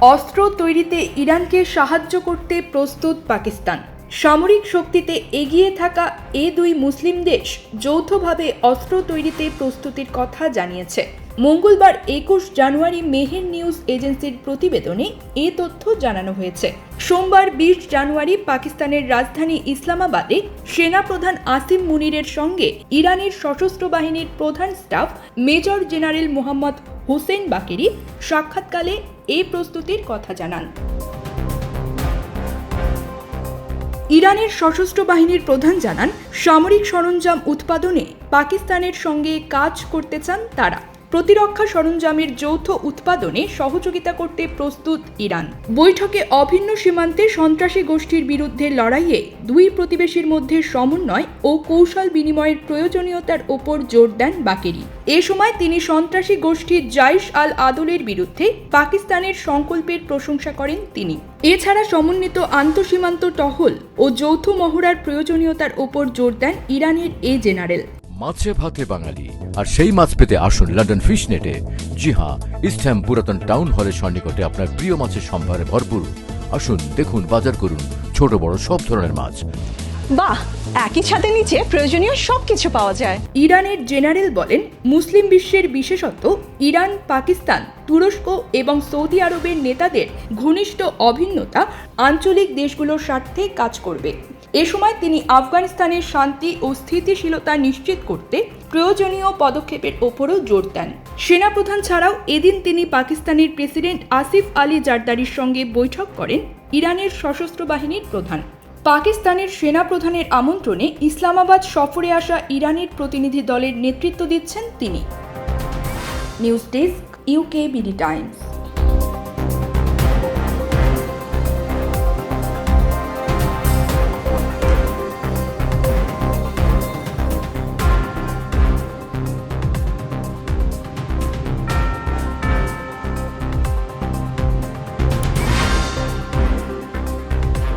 অস্ত্র তৈরিতে ইরানকে সাহায্য করতে প্রস্তুত পাকিস্তান। সামরিক শক্তিতে এগিয়ে থাকা এ দুই মুসলিম দেশ যৌথভাবে অস্ত্র তৈরিতে প্রস্তুতির কথা জানিয়েছে। মঙ্গলবার একুশ জানুয়ারি মেহের নিউজ এজেন্সির প্রতিবেদনে এ তথ্য জানানো হয়েছে। সোমবার বিশ জানুয়ারি পাকিস্তানের রাজধানী ইসলামাবাদে সেনাপ্রধান আসিম মুনিরের সঙ্গে ইরানের সশস্ত্র বাহিনীর প্রধান staff major general Mohammad Hossein Bagheri সাক্ষাৎকালে এই প্রস্তুতির কথা জানান। ইরানের সশস্ত্র বাহিনীর প্রধান জানান, সামরিক সরঞ্জাম উৎপাদনে পাকিস্তানের সঙ্গে কাজ করতে চান তারা। প্রতিরক্ষা সরঞ্জামের যৌথ উৎপাদনে সহযোগিতা করতে প্রস্তুত ইরান। বৈঠকে অভিন্ন সীমান্তে সন্ত্রাসী গোষ্ঠীর বিরুদ্ধে লড়াইয়ে দুই প্রতিবেশীর মধ্যে সমন্বয় ও কৌশল বিনিময়ের প্রয়োজনীয়তার ওপর জোর দেন বাকেরি। এ সময় তিনি সন্ত্রাসী গোষ্ঠী জাইশ আল আদলের বিরুদ্ধে পাকিস্তানের সংকল্পের প্রশংসা করেন তিনি। এছাড়া সমন্বিত আন্তঃসীমান্ত টহল ও যৌথ মহড়ার প্রয়োজনীয়তার ওপর জোর দেন ইরানের এ জেনারেল। মাছে ভাতে বাঙালি। আর সেই মাছ পেতে আসুন লন্ডন ফিশ নেটে জি হ্যাঁ ইস্টহ্যাম পুরাতন টাউন হলের সন্নিকটে আপনার প্রিয় মাছের সম্ভারে ভরপুর। আসুন, দেখুন, বাজার করুন ছোট বড় সব ধরনের মাছ। বাহ, একই ছাদের নিচে প্রয়োজনীয় সবকিছু পাওয়া যায়। ইরানের জেনারেল বলেন, মুসলিম বিশ্বের বিশেষত ইরান, পাকিস্তান, তুরস্ক এবং সৌদি আরবের নেতাদের ঘনিষ্ঠ অভিন্নতা আঞ্চলিক দেশগুলোর স্বার্থে কাজ করবে। এ সময় তিনি আফগানিস্তানের শান্তি ও স্থিতিশীলতা নিশ্চিত করতে প্রয়োজনীয় পদক্ষেপের ওপরও জোর দেন। সেনাপ্রধান ছাড়াও এদিন তিনি পাকিস্তানের প্রেসিডেন্ট আসিফ আলী জারদারির সঙ্গে বৈঠক করেন ইরানের সশস্ত্র বাহিনীর প্রধান। পাকিস্তানের সেনাপ্রধানের আমন্ত্রণে ইসলামাবাদ সফরে আসা ইরানের প্রতিনিধি দলের নেতৃত্ব দিচ্ছেন তিনি। News desk UK BD times.